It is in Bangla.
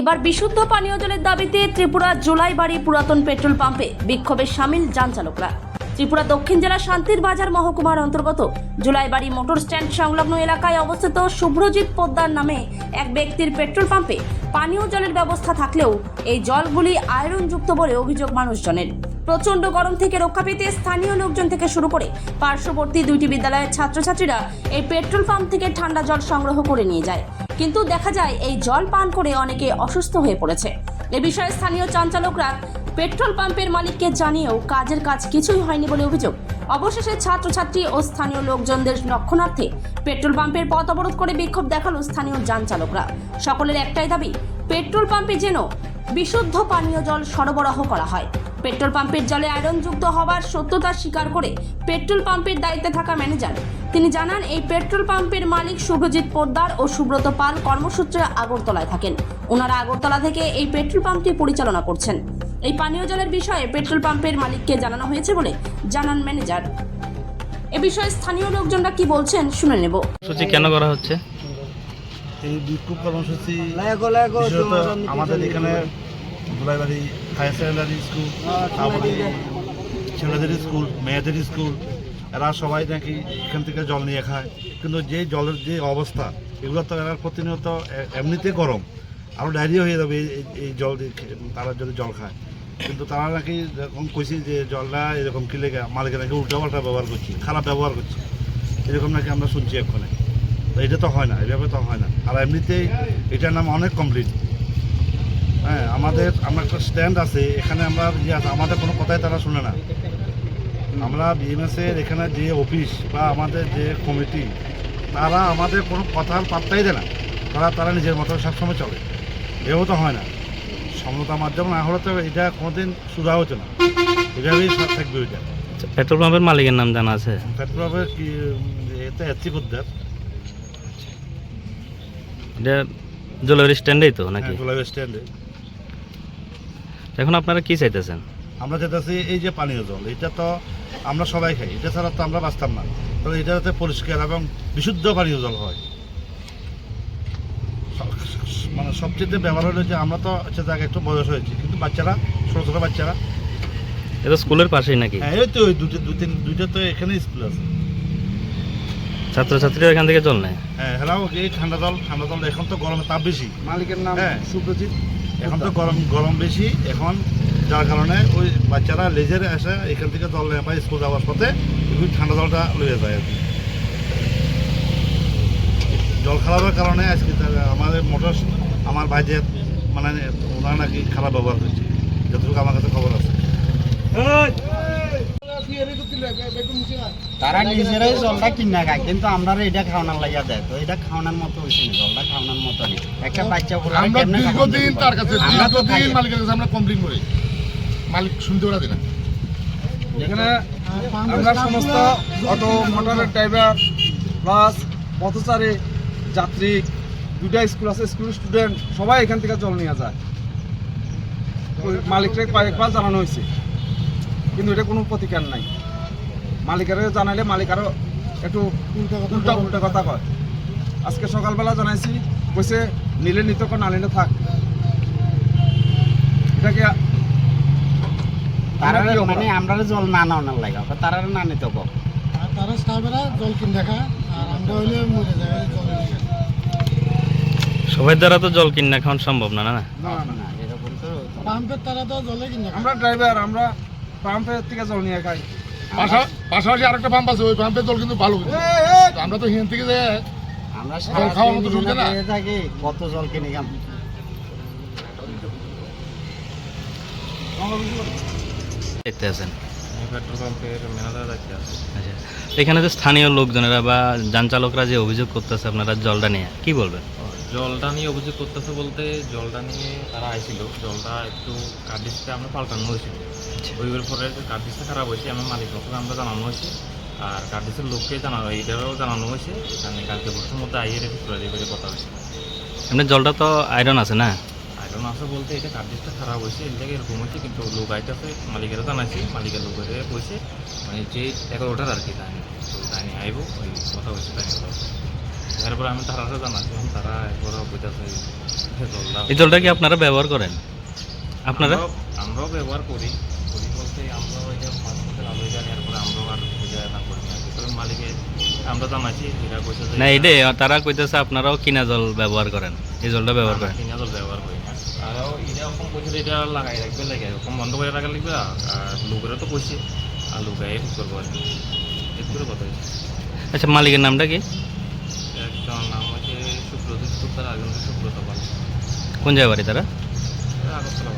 এবার বিশুদ্ধ পানীয় জলের দাবিতে ত্রিপুরা জোলাইবাড়ি পুরাতন পেট্রোল পাম্পে বিক্ষোভে সামিল যান চালকরা। ত্রিপুরা দক্ষিণ জেলার শান্তির বাজার মহকুমার অন্তর্গত জুলাইবাড়ি মোটর স্ট্যান্ড সংলগ্ন এলাকায় অবস্থিত শুভ্রজিৎ পোদ্দার নামে এক ব্যক্তির পেট্রোল পাম্পে পানীয় জলের ব্যবস্থা থাকলেও এই জলগুলি আয়রনযুক্ত বলে অভিযোগ মানুষজনের। প্রচণ্ড গরম থেকে রক্ষা পেতে স্থানীয় লোকজন থেকে শুরু করে পার্শ্ববর্তী দুইটি বিদ্যালয়ের ছাত্রছাত্রীরা এই পেট্রোল পাম্প থেকে ঠান্ডা জল সংগ্রহ করে নিয়ে যায়। কিন্তু দেখা যায় এই জল পান করে অনেকে অসুস্থ হয়ে পড়েছে। এ বিষয়ে স্থানীয় চাঞ্চালকরা পেট্রোল পাম্পের মালিককে জানিয়েও কাজের কাজ কিছুই হয়নি বলে অভিযোগ। অবশেষে ছাত্রছাত্রী ও স্থানীয় লোকজনদের রক্ষণার্থে পেট্রোল পাম্পের পথ অবরোধ করে বিক্ষোভ দেখাল স্থানীয় যান চালকরা সকলের একটাই দাবি, পেট্রোল পাম্পে যেন বিশুদ্ধ পানীয় জল সরবরাহ করা হয়। পেট্রোল পাম্পের জলে আয়রনযুক্ত হওয়ার সত্যতা স্বীকার করে পেট্রোল পাম্পের দায়িত্বে থাকা ম্যানেজার। তিনি জানান এই পেট্রোল পাম্পের মালিক শুভজিৎ পোদ্দার ও সুব্রত পাল কর্মসূত্রে আগরতলায় থাকেন। ওনারা আগরতলা থেকে এই পেট্রোল পাম্পটি পরিচালনা করছেন। এই পানীয় জলের বিষয়ে পেট্রোল পাম্পের মালিককে জানানো হয়েছে বলে জানান ম্যানেজার। এ বিষয়ে স্থানীয় লোকজনরা কি বলছেন শুনে নেব। সূচি কেন করা হচ্ছে? এই বিক্ষোভ কর্মসূচি লাগো লাগো আমাদের এখানে গোলাইবাড়ি হায়ার সেকেন্ডারি স্কুল তারপরে ছেলেদের স্কুল মেয়েদের স্কুল এরা সবাই নাকি এখান থেকে জল নিয়ে খায়। কিন্তু যে জলের যে অবস্থা এগুলো তো এরা প্রতিনিয়ত এমনিতে গরম। আরও ডায়রিয়া হয়ে যাবে এই- জল তারা যদি জল খায়। কিন্তু তারা নাকি এরকম কইছি যে জলটা এরকম কি লেগে মালিকের নাকি উল্টাপাল্টা ব্যবহার করছি খারাপ ব্যবহার করছি। এরকম নাকি আমরা শুনছি এক্ষণে। তো এটা তো হয় না এভাবে তো হয় না। আর এমনিতেই এটার নাম অনেক কমপ্লিট হ্যাঁ আমাদের আমরা একটা স্ট্যান্ড আছে এখানে আমরা ইয়ে আমাদের কোনো কথাই তারা শুনে না। আমরা বিএমএস এর এখানে যে অফিস বা আমাদের যে কমিটি তারা আমাদের কোনো কথার পাত্তাই দেয় না। তারা তারা নিজের মতো সবসময় চলে। এও তো হয় না। সমতা মাধ্যম না হলে তো এটা কোনোদিন সুধা হতো না। এভাবেই সব থাকবে ওইটা। পেট্রোল পাম্পের মালিকের নাম জানা আছে? পেট্রোলের কি এতে এত্রিক উদ্ধার। এটা জলের স্ট্যান্ডেই তো নাকি? গোলাপ স্ট্যান্ডে এখন আপনারা কি চাইতেছেন? আমরা চাইতেছি এই যে পানীয় জল এটা তো আমরা সবাই খাই এটা ছাড়া তো আমরা বাঁচতাম না। তাহলে এটা যাতে পরিষ্কার এবং বিশুদ্ধ পানীয় জল হয়। মানে সবচেয়ে ব্যবহার হলো যে আমরা তো হচ্ছে যাকে একটু বয়স হয়েছে কিন্তু বাচ্চারা ছোটো ছোটো বাচ্চারা। এটা স্কুলের পাশেই নাকি? হ্যাঁ এই তো ওই দুটো দু তিন দুইটা তো এখানে স্কুল আছে। ছাত্রছাত্রীরা এখান থেকে জল নেয়? হ্যাঁ হেরাও এই ঠান্ডা জল ঠান্ডা জল এখন তো গরমে তাপ বেশি। মালিকের নাম হ্যাঁ। এখন তো গরম গরম বেশি। এখন যার কারণে ওই বাচ্চারা লেজের এসে এখান থেকে জল নেয় বা স্কুল যাওয়ার পথে একটু ঠান্ডা জলটা লয়ে যায় আর কি। জল খারাপের কারণে আজকে আমাদের মোটর, আমার বাজেট মানে ওনার নাকি খারাপ ব্যবহার করছে যতটুকু আমার কাছে খবর আছে। তারা নিজেরাই জলটা কিনা খায় কিন্তু আমরা এটা খাওয়ানোর লাগিয়া দেয়। তো এটা খাওয়ানোর মতো হয়েছে না জলটা খাওয়ানোর মতো নেই একটা বাচ্চা পুরো আমরা দীর্ঘদিন তার কাছে দীর্ঘদিন মালিকের কাছে আমরা কমপ্লেন করি। মালিক শুনতে এখানে আমরা সমস্ত অটো মোটরের ড্রাইভার প্লাস পথচারী যাত্রী দুটা স্কুল আছে স্কুল স্টুডেন্ট সবাই এখান থেকে জল নিয়ে যায়। মালিককে কয়েকবার জানানো হয়েছে। কিন্তু এটা কোনো প্রতিকার নাই। মালিকের জানাইলে মালিক আরও একটু উল্টা উল্টা কথা কয়। আজকে সকালবেলা জানাইছি কইছে নিলে নিত না নিলে থাক। এটাকে কি? মানে আমরা জল না নেওয়ার লাগে তারা না নিতে কো তারা স্টাফেরা জল কিন দেখা আর আমরা হইলে মরে যায় জল সবাই দ্বারা তো জল কিনা খাওয়ানো সম্ভব না না না? না এরকম তো পাম্পের তারা তো জলে কিন আমরা ড্রাইভার আমরা পাম্পের থেকে জল নিয়ে খাই। পাশাপাশি আরেকটা পাম্প আছে ওই পাম্পের জল কিন্তু ভালো আমরা তো হিন থেকে যাই আমরা জল খাওয়ার মতো সারাদিন না? থাকি কত জল কিনে খাম। দেখতে আছেন। পেট্রোল পাম্পের ম্যানেজার আছে। আচ্ছা এখানে যে স্থানীয় লোকজনেরা বা যান চালকরা যে অভিযোগ করতেছে আপনারা জলটা নিয়ে কি বলবেন? জলটা নিয়ে অভিযোগ করতেছে বলতে জলটা নিয়ে তারা আইছিল। জলটা একটু কার্ডিসটা আমরা পাল্টানো হয়েছিল ওই ওর পরে কার্ডিসটা খারাপ হয়েছে আমার মালিক পক্ষে আমরা জানানো হয়েছে। আর কার্ডিসের লোককে জানানো এইটারও জানানো হয়েছে। এখানে কালকে বছর মধ্যে আইয়ে রেখে করে দিয়ে কথা হয়েছে। এমনি জলটা তো আয়রন আছে না? আইরন আছে বলতে এটা কার্ডিসটা খারাপ হয়েছে এর জায়গায় এরকম হয়েছে কিন্তু লোক আইতেছে মালিকেরও জানাইছি মালিকের লোকের কইছে মানে যে এগারোটার আর কি তাই তো নিয়ে আইব ওই কথা হয়েছে হয়েছে। এরপরে আমি তারা জানাচ্ছি তারা একবার জলটা এই জলটা কি আপনারা ব্যবহার করেন? আপনারা? আমরাও- ব্যবহার করি করি বলতে আমরাও এটা মধ্যে আলো জানি এরপরে আমরাও আর পূজা না করি না তবে মালিকে আমরা জানাচ্ছি এটা কইছে যে না এটাই তারা কইতেছে আপনারাও কিনা জল ব্যবহার করেন এই জলটা ব্যবহার করেন। কিনা জল ব্যবহার করি। না আর এটা কইছে এটা লাগাই রাখবে লাগে বন্ধ করে রাখা লাগবে আর লোকেরা তো কইছে আর লুকাই ঠিক করব আর কি করে কথা আচ্ছা মালিকের নামটা কি? একজন নাম হচ্ছে সুব্রত সুব্রতার একজন সুব্রত পাল কোন জায়গায় বাড়ি তারা আগরতলা।